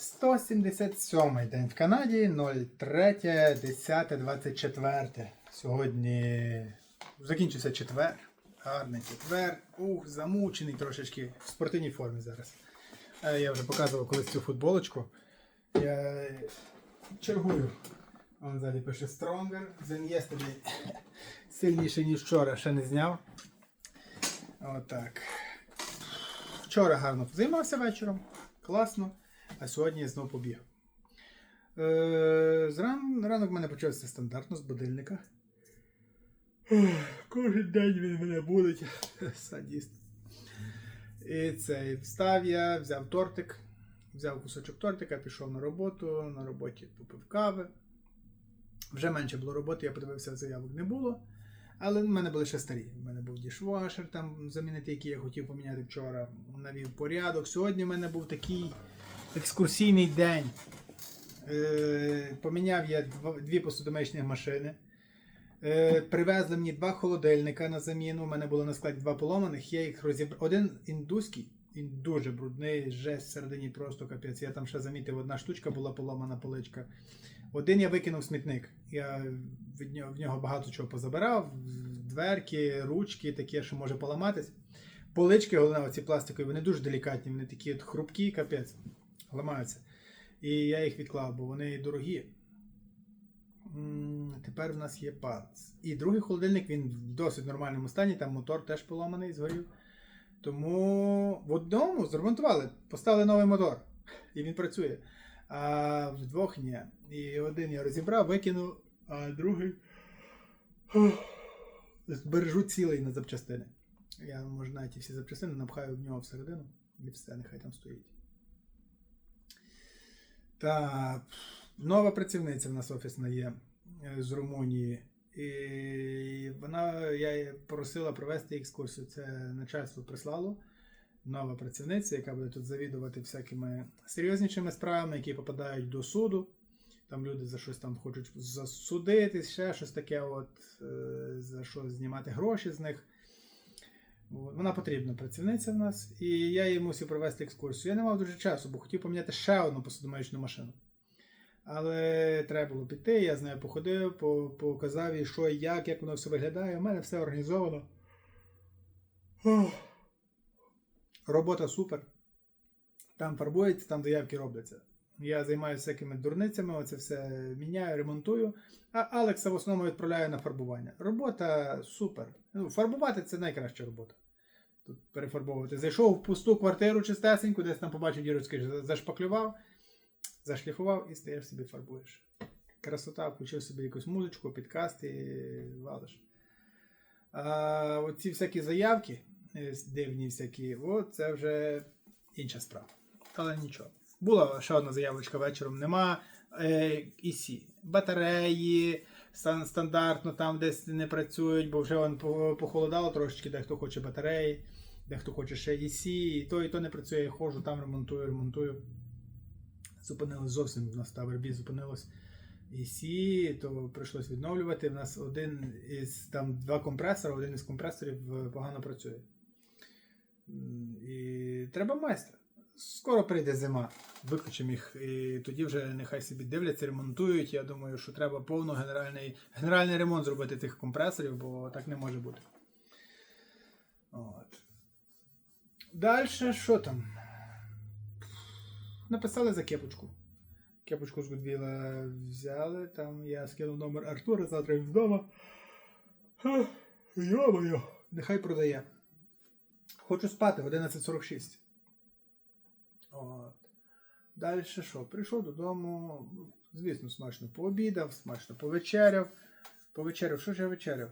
177 день в Канаді, 03.10.24. Сьогодні закінчився четвер. Гарний четвер. Ух, замучений трошечки в спортивній формі зараз. Е, Я вже показував колись цю футболочку. Я чергую. Он ззаді пише Stronger than yesterday. Сильніше, ніж вчора, ще не зняв. Отак. Вчора гарно позаймався вечором. Класно. А сьогодні я знову побіг. Е, зран, ранок в мене почався стандартно з будильника. Ох, Кожен день він мене будить. Садіст. І цей встав я, взяв тортик, взяв кусочок тортика, пішов на роботу. На роботі попив кави. Вже менше було роботи, я подивився, заявок не було. Але в мене були ще старі. У мене був дішвашер, там замінити, який я хотів поміняти вчора. Навів порядок. Сьогодні в мене був такий екскурсійний день. Е, поміняв я дві посудомичні машини. Е, привезли мені два холодильника на заміну. У мене було на складі два поломаних. Я їх розібрав. Один індуський, він дуже брудний, жесть всередині просто капець. Я там ще замітив, одна штучка була поломана поличка. Один я викинув смітник. Я від нього, в нього багато чого позабирав. Дверки, ручки, таке, що може поламатись. Полички, головне, оці пластикові, вони дуже делікатні, вони такі от хрупкі, капець, ламаються. І я їх відклав, бо вони дорогі. Тепер в нас є пац. І другий холодильник, він в досить нормальному стані, там мотор теж поламаний, згорів. Тому в одному зремонтували, поставили новий мотор, і він працює. А в двох ні. І один я розібрав, викинув, а другий збережу цілий на запчастини. Я, може, навіть всі запчастини напхаю в нього всередину і все, нехай там стоїть. Так, нова працівниця в нас офісна є е, з Румунії. І вона, я її просила провести екскурсію. Це начальство прислало. Нова працівниця, яка буде тут завідувати всякими серйознішими справами, які попадають до суду. Там люди за щось там хочуть засудитись, ще щось таке, от, е, за що знімати гроші з них. Вона потрібна працівниця в нас, і я їй мусив провести екскурсію. Я не мав дуже часу, бо хотів поміняти ще одну посудомоєчну машину. Але треба було піти, я з нею походив, показав їй, що і як, як воно все виглядає. У мене все організовано. Робота супер. Там фарбується, там заявки робляться. Я займаюся всякими дурницями, оце все міняю, ремонтую. А Алекса в основному відправляю на фарбування. Робота супер. Ну, фарбувати це найкраща робота. Тут перефарбовувати. Зайшов в пусту квартиру чистесеньку, десь там побачив дірочки, зашпаклював, зашліфував і стаєш собі фарбуєш. Красота, включив собі якусь музичку, підкаст і валиш. А оці всякі заявки, е, дивні всякі, от це вже інша справа. Але нічого. Була ще одна заявочка вечором. Нема е, EC. Батареї стан- стандартно там десь не працюють, бо вже вон похолодало трошечки, дехто хоче батареї, дехто хоче ще EC, і то, і то не працює. Я ходжу, там ремонтую, ремонтую. Зупинилось зовсім в нас та вербі зупинилось EC, то прийшлось відновлювати. У нас один із там два компресори, один із компресорів е, погано працює. І треба майстра. Скоро прийде зима, виключимо їх, і тоді вже нехай собі дивляться, ремонтують. Я думаю, що треба повно генеральний, генеральний ремонт зробити тих компресорів, бо так не може бути. От. Далі що там? Написали за кепочку. Кепочку з Гудвіла взяли, там я скинув номер Артура, завтра він вдома. Йо-моє, нехай продає. Хочу спати, 11.46. От. Далі що? Прийшов додому, звісно, смачно пообідав, смачно повечеряв. Повечеряв, що ж я вечеряв?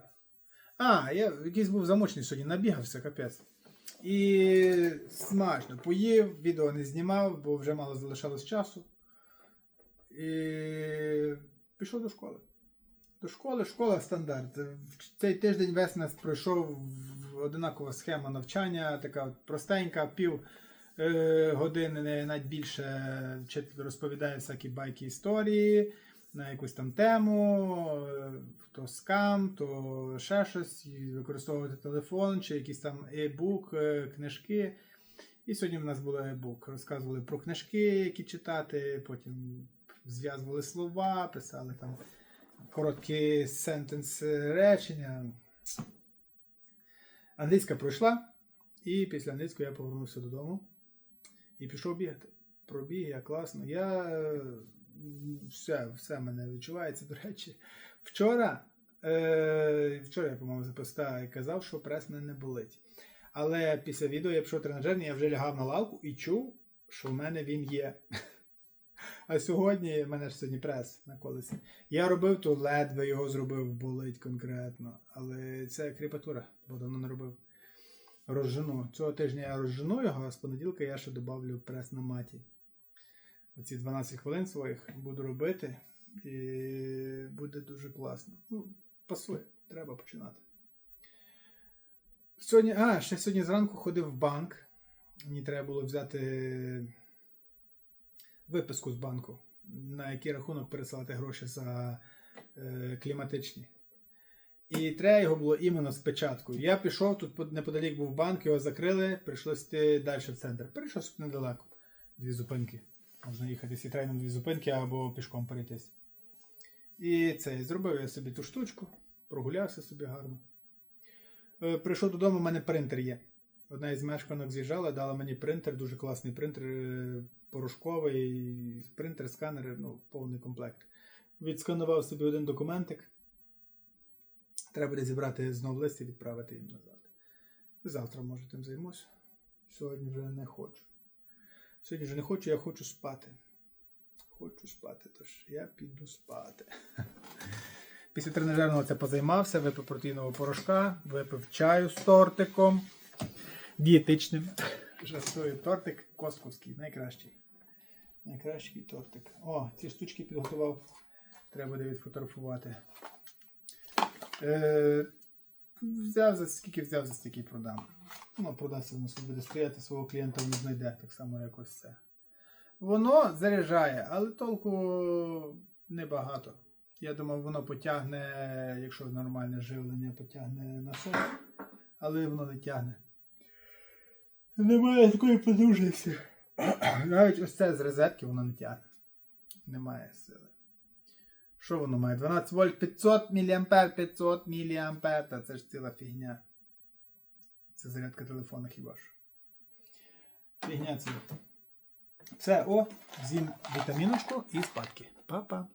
А, я якийсь був замочений сьогодні, набігався, капець. І смачно поїв, відео не знімав, бо вже мало залишалось часу. І пішов до школи. До школи, школа стандарт. Цей тиждень весь нас пройшов одинакова схема навчання, така простенька, пів години, навіть більше розповідає всякі байки історії на якусь там тему, е, то скам, то ще щось, використовувати телефон, чи якийсь там e-book, е, книжки. І сьогодні в нас був ебук. Розказували про книжки, які читати, потім зв'язували слова, писали там короткі сентенс речення. Англійська пройшла, і після англійської я повернувся додому і пішов бігати. Пробіг я класно. Я е, все, все мене відчувається. До речі, вчора, е, вчора я, по-моєму, і казав, що прес мене не болить. Але після відео я пішов тренажерний, я вже лягав на лавку і чув, що в мене він є. А сьогодні в мене ж сьогодні прес на колесі. Я робив, то ледве його зробив, болить конкретно. Але це кріпатура, бо давно не робив. Розжену. Цього тижня я розжену його, а з понеділка я ще додавлю прес на маті. Оці 12 хвилин своїх буду робити. І буде дуже класно. Ну, пасує, треба починати. Сьогодні, а, ще сьогодні зранку ходив в банк. Мені треба було взяти виписку з банку, на який рахунок пересилати гроші за е, кліматичні. І треба його було іменно з печаткою. Я пішов, тут неподалік був банк, його закрили, прийшлося йти далі в центр. Перейшов собі недалеко. Дві зупинки. Можна їхати сітрейном дві зупинки або пішком перейтись. І це, зробив я собі ту штучку, прогулявся собі гарно. Е, Прийшов додому, у мене принтер є. Одна із мешканок з'їжджала, дала мені принтер, дуже класний принтер, е, порошковий, принтер, сканер, ну, повний комплект. Відсканував собі один документик. Треба буде зібрати знову лист і відправити їм назад. Завтра, може, тим займусь. Сьогодні вже не хочу. Сьогодні вже не хочу, я хочу спати. Хочу спати, тож я піду спати. Після тренажерного це позаймався, випив протеїнового порошка, випив чаю з тортиком. Дієтичним. Жартую. Тортик Косковський, найкращий. Найкращий тортик. О, ці штучки підготував. Треба буде відфотографувати. Е, взяв за скільки взяв, за стільки продам. Ну, продасться воно собі буде стояти, свого клієнта не знайде, так само як ось це. Воно заряджає, але толку небагато. Я думав, воно потягне, якщо нормальне живлення, потягне насос, але воно не тягне. Немає такої потужності. Навіть ось це з розетки воно не тягне. Немає сили. Що воно має? 12 вольт 500 мА, 500 мА. Та це ж ціла фігня. Це зарядка телефона хіба ж. Фігня ціла. Все, о, з'їм вітаміночку і спадки. Па-па.